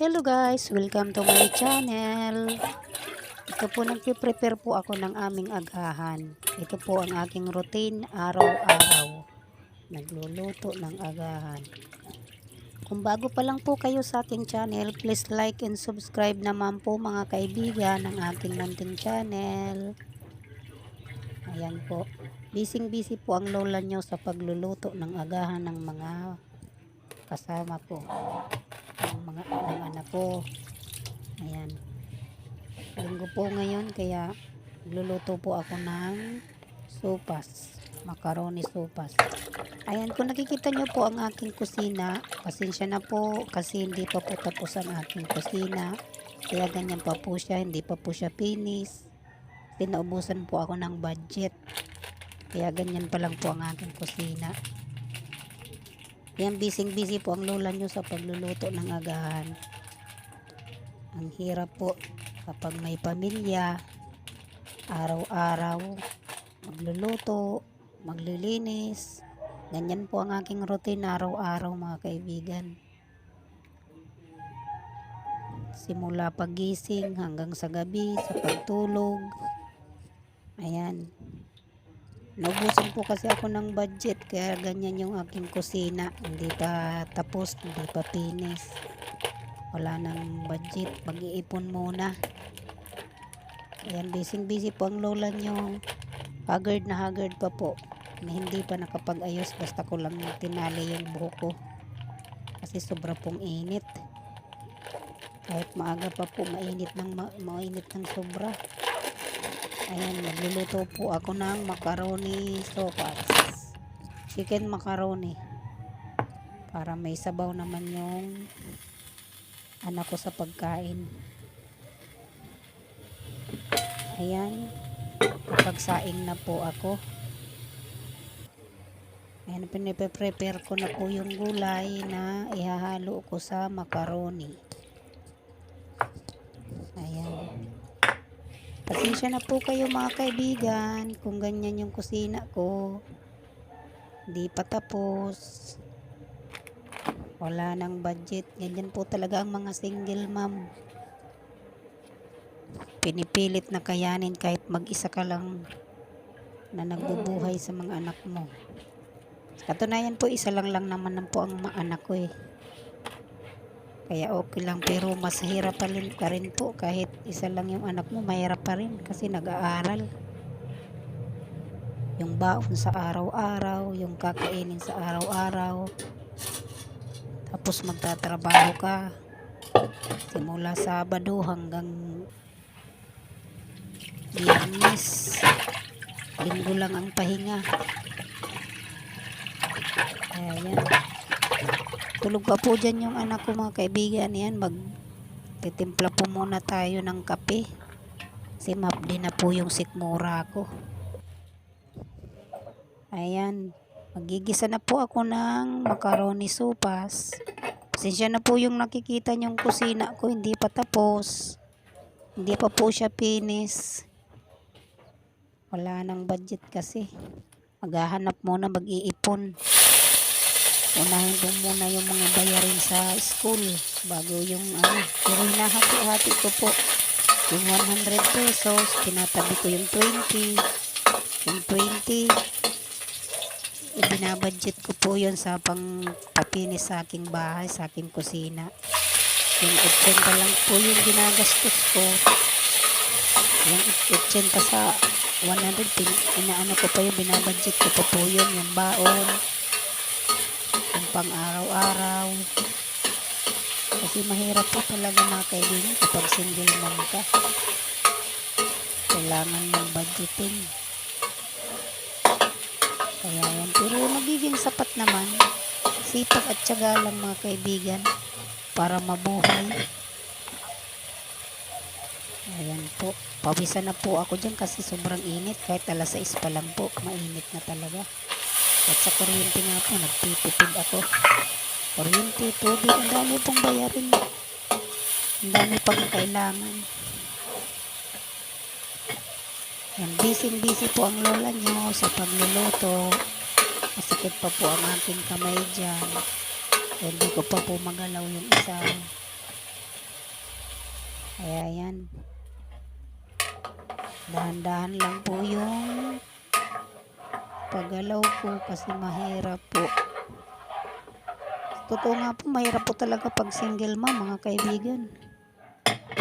Hello guys, welcome to my channel. Ito po nagpiprepare po ako ng aming agahan. Ito po ang aking routine araw-araw. Nagluluto ng agahan. Kung bago pa lang po kayo sa aking channel, please like and subscribe naman po mga kaibigan ng aking munting channel. Ayan po. Busy-busy po ang lola nyo sa pagluluto ng agahan ng mga kasama ng mga ng anak ko. Ayan. Linggo po ngayon kaya luluto po ako ng sopas. Macaroni sopas. Ayan, kung nakikita nyo po ang aking kusina, pasensya na po kasi hindi pa po tapos ang aking kusina. Kaya ganyan pa po siya, hindi pa po siya finish. Pinaubusan po ako ng budget. Kaya ganyan pa lang po ang aking kusina. Yan, busy-busy po ang lola nyo sa pagluluto ng agahan. Ang hirap po kapag may pamilya, araw-araw, magluluto, maglilinis. Ganyan po ang aking routine araw-araw mga kaibigan. Simula pagising hanggang sa gabi, sa pagtulog. Ayan. Naubusan po kasi ako ng budget kaya ganyan yung aking kusina. Hindi pa tapos, hindi pa finish. Wala nang budget. Mag-iipon muna. Ayan, busy busy po ang lola nyo. Haggard na haggard pa po. Hindi pa nakapag-ayos basta ko lang tinali yung buhok ko. Kasi sobra pong init. Kahit maaga pa po, mainit ng ma- mainit ng sobra. Ayan, magluluto po ako ng macaroni sopas. Chicken macaroni. Para may sabaw naman yung anak ko sa pagkain. Ayan. Kapagsaing na po ako. Ayan, pinipe-prepare ko na po yung gulay na ihahalo ko sa macaroni. Ayan. Pasensya na po kayo mga kaibigan kung ganyan yung kusina ko. Hindi pa tapos. Wala nang budget. Ganyan po talaga ang mga single mom. Pinipilit na kayanin kahit mag-isa ka lang na nagbubuhay sa mga anak mo. Katunayan po, isa lang lang naman po ang mga anak ko eh. Kaya okay lang pero mas hirap pa rin, pa rin po kahit isa lang yung anak mo mahirap pa rin kasi nag-aaral. Yung baon sa araw-araw, yung kakainin sa araw-araw. Tapos magtatrabaho ka. Simula Sabado hanggang Biyernes. Linggo lang ang pahinga. Ayan. Tulog pa po dyan yung anak ko mga kaibigan. Yan, mag titimpla po muna tayo ng kape. Kasi mapdi na po yung sikmura ko. Ayan. Magigisa na po ako ng macaroni sopas. Pasensya na po yung nakikita niyong kusina ko. Hindi pa tapos. Hindi pa po siya finish. Wala nang budget kasi. Maghahanap muna, mag-iipon unahin po muna yung mga bayarin sa school. Bago yung ano hinahati-hati ko po. Yung 100 pesos tinatabi ko yung 20 yung 20 ibinabudget ko po yun sa pang papinis sa aking bahay sa aking kusina. Yung 80 lang po yung ginagastos ko. Yung 80 sa 100 pin, inaano ko pa yung binabudget ko pa po yun yung baon pang araw-araw. Kasi mahirap po talaga mga kaibigan kapag single mom ka. Kailangan ng budgeting. Kaya yan. Pero magiging sapat naman. Sipag at tiyaga lang mga kaibigan para mabuhay. Ayan po. Pawisan na po ako dyan kasi sobrang init. Kahit alas 6 pa lang po, mainit na talaga. At sa kuryente nga po, nagtitipid ako. Kuryente, tubig, ang dami pong bayarin. Ang dami pang kailangan. Yan, busy-busy po ang lola nyo sa pagluluto. Masakit pa po ang aking kamay dyan. Hindi ko pa po magalaw yung isa. Kaya yan. Dahan-dahan lang po yung paggalaw ko kasi mahirap po. Totoo nga po, mahirap po talaga pag single mom, mga kaibigan.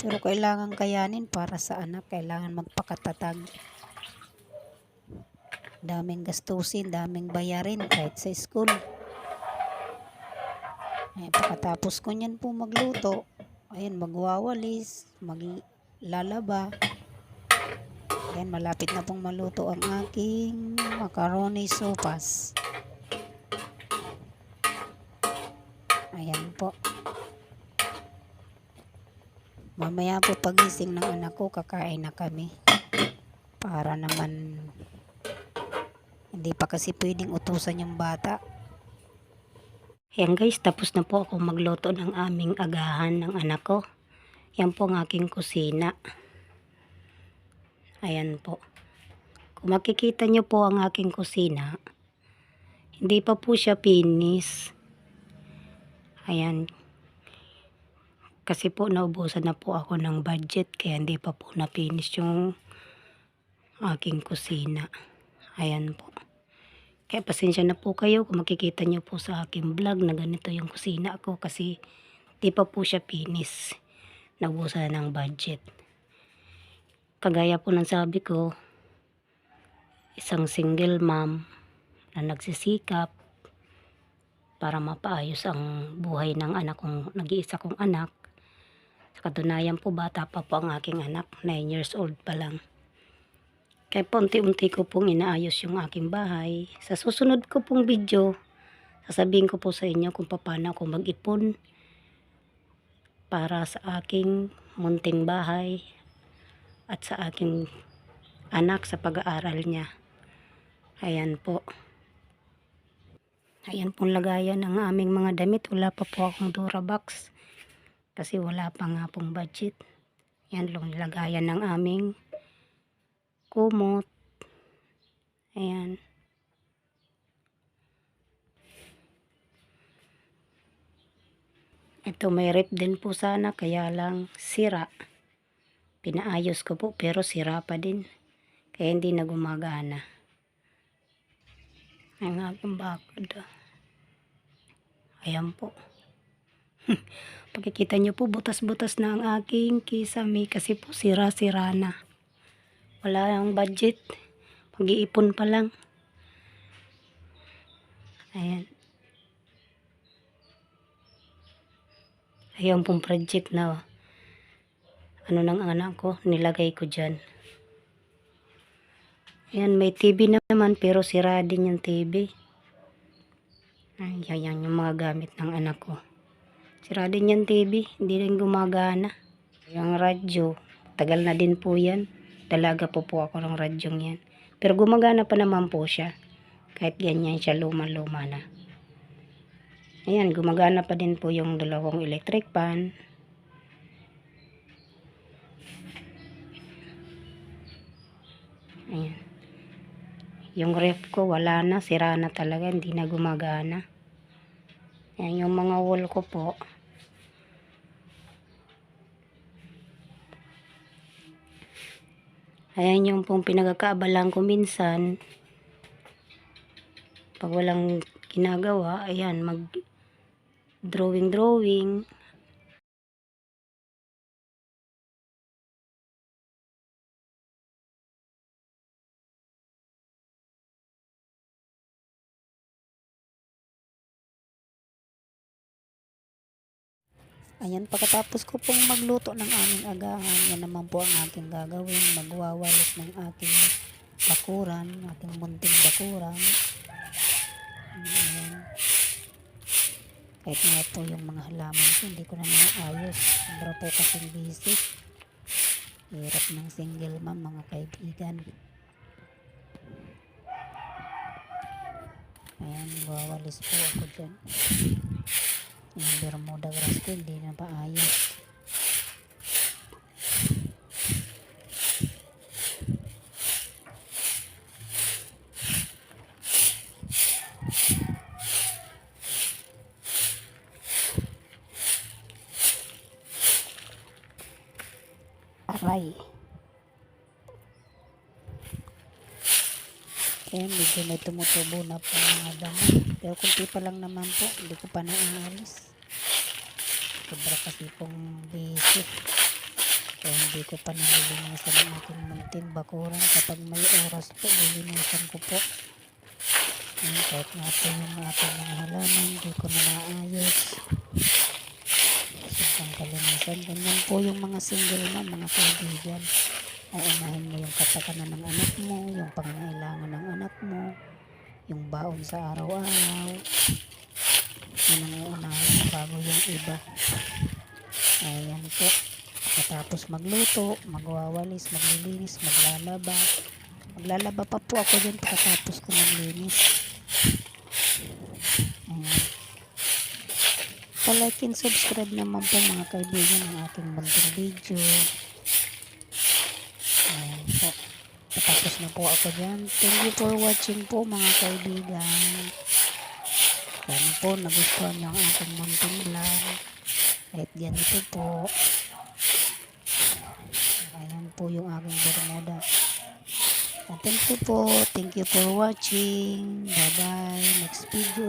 Pero kailangan kayanin para sa anak, kailangan magpakatatag. Daming gastusin, daming bayarin kahit sa school. Eh, pagkatapos ko niyan po magluto, ayun, magwawalis, maglalaba. Ayan, malapit na pong maluto ang aking macaroni sopas. Ayan po. Mamaya po pagising ng anak ko, kakain na kami. Para naman hindi pa kasi pwedeng utusan yung bata. Ayan guys, tapos na po ako magluto ng aming agahan ng anak ko. Yan po ang aking kusina. Ayan po. Makikita nyo po ang aking kusina, hindi pa po siya finish. Ayan. Kasi po naubusan na po ako ng budget kaya hindi pa po na-finish yung aking kusina. Ayan po. Kaya pasensya na po kayo kung makikita nyo po sa aking vlog na ganito yung kusina ko kasi di pa po siya finish. Naubusan ng budget. Kagaya po ng sabi ko, isang single mom na nagsisikap para mapaayos ang buhay ng anak kong nag-iisa kong anak. Sa katunayan po, bata pa po ang aking anak, 9 years old pa lang. Kaya po, unti-unti ko pong inaayos yung aking bahay. Sa susunod ko pong video, sasabihin ko po sa inyo kung paano ako mag-ipon para sa aking munting bahay at sa aking anak sa pag-aaral niya. Ayan po. Ayan pong lagayan ng aming mga damit. Wala pa po akong Durabox. Kasi wala pa nga pong budget. Ayan lang lagayan ng aming kumot. Ayan. Ito may rep din po sana kaya lang sira. Pinaayos ko po pero sira pa din. Kaya hindi na gumagana. Ang aking bakod. ah. Ayan po. Pagkikita nyo po, butas-butas na ang aking kisame kasi po sira-sira na. Wala ang budget. Pag-iipon pa lang. Ayan. Ayan pong project na ano ng anak ko, nilagay ko dyan. Ayan, may TV na naman pero sira din yung TV. Ay, yan yung mga gamit ng anak ko. Sira din yung TV, hindi rin gumagana. Yung radyo, tagal na din po yan. Dalaga po po ako ng radyong yan. Pero gumagana pa naman po siya. Kahit ganyan siya luma-luma na. Ayan, gumagana pa din po yung dalawang electric fan. Ayan. Yung ref ko wala na, sira na talaga, hindi na gumagana. Ayan yung mga wall ko po. Ayan yung pong pinagkakaabalan ko minsan. Pag walang ginagawa, ayan, mag drawing Ayan, pagkatapos ko pong magluto ng aming agahan, yan naman po ang aking gagawin. Magwawalis ng aking bakuran, aking munting bakuran. Ayan. Kahit nga po yung mga halaman ko, hindi ko na naayos. Sobra po kasing busy. Hirap ng single mom, mga kaibigan. Ayan, wawalis po ako dyan. Yung Bermuda grass ko, hindi na paayos. fry. Ayan, medyo may tumutubo na po mga damo. Pero kunti pa lang naman po, hindi ko pa naaalis. Sobra kasi pong busy. Kaya hindi ko pa nalilinisan ang aking munting bakuran. Kapag may oras po, lilinisan ko po. Ayan, kahit nga po yung aking mga halaman, hindi ko na naayos. Sobrang kalinisan. Ganyan po yung mga single na mga kaibigan. Uunahin mo yung kapakanan ng anak mo, yung pangangailangan ng anak mo, yung baon sa araw-araw. Yun ang uunahin mo bago yung iba. Ayan po. Matapos magluto, magwawalis, maglilinis, maglalaba. Maglalaba pa po ako dyan pagkatapos ko maglinis. Pa-like and subscribe naman po mga kaibigan ng aking munting video. Ayan po. Patapos na po ako dyan. Thank you for watching po mga kaibigan. Sana po nagustuhan niyo ang aking munting vlog. Kahit ganito po. Ayan po yung aking bermuda. Thank you po. Thank you for watching. Bye-bye. Next video